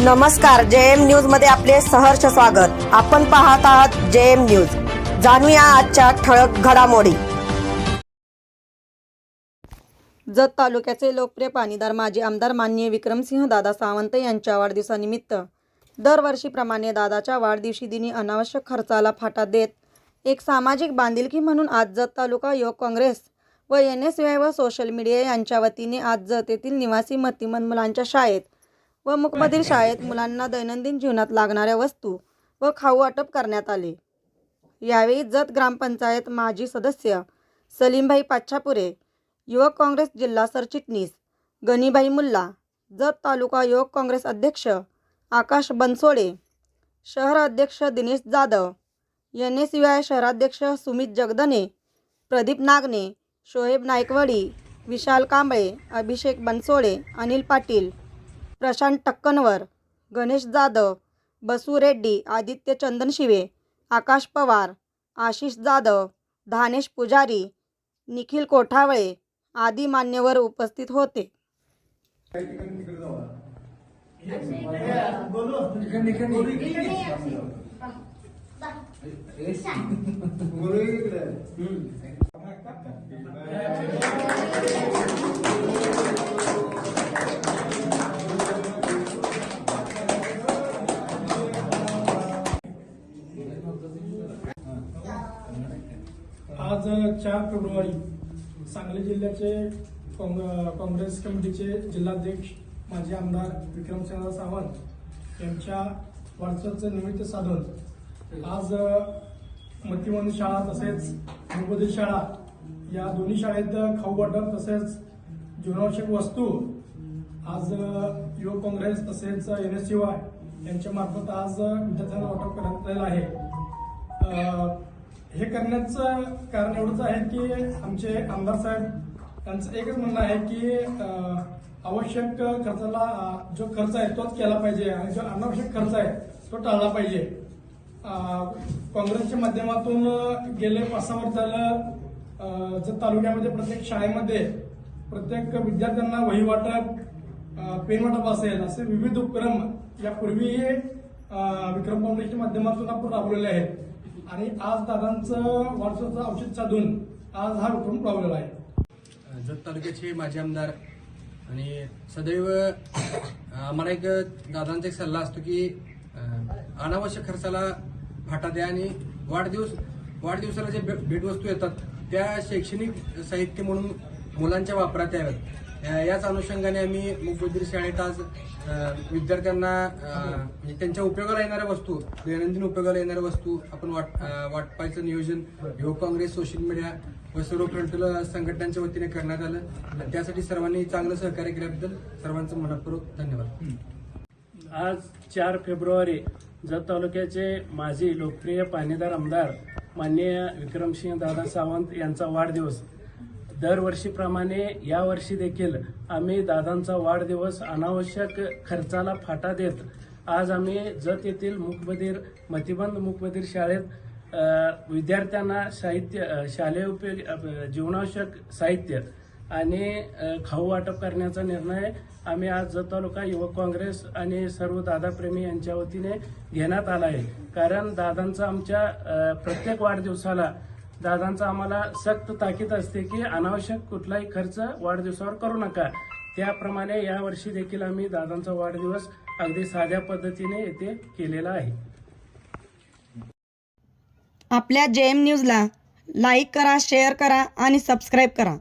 नमस्कार जे एम न्यूजमध्ये आपले सहर्ष स्वागत. आपण पाहत आहात जे एम न्यूज. जाणूया आजच्या ठळक घडामोडी. जत तालुक्याचे लोकप्रिय पाणीदार माजी आमदार मान्य विक्रमसिंह दादा सावंत यांच्या वाढदिवसानिमित्त दरवर्षीप्रमाणे दादाच्या वाढदिवशी दिनी अनावश्यक खर्चाला फाटा देत एक सामाजिक बांधिलकी म्हणून आज जत तालुका युवक काँग्रेस व एन एस व सोशल मीडिया यांच्या वतीने आज जत येथील निवासी मतिमंद मुलांच्या शाळेत व मुकबधीर शाळेत मुलांना दैनंदिन जीवनात लागणाऱ्या वस्तू व खाऊ वाटप करण्यात आले. यावेळी जत ग्रामपंचायत माजी सदस्य सलीमभाई पाच्छापुरे युवक काँग्रेस जिल्हा सरचिटणीस गनीभाई मुल्ला जत तालुका युवक काँग्रेस अध्यक्ष आकाश बनसोडे शहर अध्यक्ष Dinesh Jadhav N S U I शहराध्यक्ष सुमित जगदने प्रदीप नागने शोहेब नायकवडी विशाल कांबळे अभिषेक बनसोडे अनिल पाटील प्रशांत टक्कनवर गणेश जाधव बसू रेड्डी आदित्य चंदनशिवे आकाश पवार आशिष जाधव धानेश पुजारी निखिल कोठावळे आदी मान्यवर उपस्थित होते. आज चार फेब्रुवारी सांगली जिल्ह्याचे काँग- काँग्रेस कमिटीचे जिल्हाध्यक्ष माजी आमदार विक्रमसिंह सावंत यांच्या वर्षाचं निमित्त साधून आज मतिमंद शाळा तसेच मूलभूत शाळा या दोन्ही शाळेत खाऊ वाटप तसेच जीवनावश्यक वस्तू आज युवक काँग्रेस तसेच एन एस यू आय यांच्या मार्फत आज विद्यार्थ्यांना वाटप करण्यात आलेलं आहे. हे करण्याचं कारण एवढंच आहे की आमचे आमदार साहेब त्यांचं एकच म्हणणं आहे की आवश्यक खर्चाला जो खर्च आहे तोच केला पाहिजे आणि जो अनावश्यक खर्च आहे तो टाळला पाहिजे. काँग्रेसच्या माध्यमातून गेले पाच सहा वर्ष झालं जर तालुक्यामध्ये प्रत्येक शाळेमध्ये प्रत्येक विद्यार्थ्यांना वही वाटप पेन वाटप असेल असे विविध उपक्रम यापूर्वीही विक्रम फाउंडेशनच्या माध्यमातून आपण राबवलेले आहेत. आणि आज दादांचं वाढदिवसाचं औषध साधून आज हा उपक्रम राबवलेला आहे. जत तालुक्याचे माजी आमदार आणि सदैव आम्हाला एक दादांचा एक सल्ला असतो की अनावश्यक खर्चाला फाटा द्या आणि वाढदिवस वाढदिवसाला जे भेटवस्तू येतात त्या शैक्षणिक साहित्य म्हणून मुलांच्या वापरात याव्यात. याच अनुषंगाने आम्ही मुकबधीर शाळेत आज विद्यार्थ्यांना म्हणजे त्यांच्या उपयोगाला येणाऱ्या वस्तू दैनंदिन उपयोगाला येणाऱ्या वस्तू आपण वाट वाटपायचं नियोजन युवक काँग्रेस सोशल मीडिया व सर्व फ्रंटल संघटनांच्या वतीने करण्यात आलं. त्यासाठी सर्वांनी चांगलं सहकार्य केल्याबद्दल सर्वांचं मनपूर्वक धन्यवाद. आज चार फेब्रुवारी जत तालुक्याचे माजी लोकप्रिय पाणीदार आमदार माननीय विक्रमसिंह दादा सावंत यांचा वाढदिवस. दरवर्षीप्रमाणे यावर्षी देखील आम्ही दादांचा वाढदिवस अनावश्यक खर्चाला फाटा देत आज आम्ही जत येथील मुकबधीर मतिबंद मुकबधीर शाळेत विद्यार्थ्यांना साहित्य शालेय उपयोग जीवनावश्यक साहित्य आणि खाऊ वाटप करण्याचा निर्णय आम्ही आज जत तालुका युवक काँग्रेस आणि सर्व दादाप्रेमी यांच्या वतीने घेण्यात आला आहे. कारण दादांचा आमच्या प्रत्येक वाढदिवसाला दादांचा आम्हाला सक्त ताकीद असते की अनावश्यक कुठलाही खर्च वाढदिवसावर करू नका. त्याप्रमाणे यावर्षी देखील आम्ही दादांचा वाढदिवस अगदी साध्या पद्धतीने येथे केलेला आहे. आपल्या जे एम न्यूजला लाईक करा शेअर करा आणि सबस्क्राईब करा.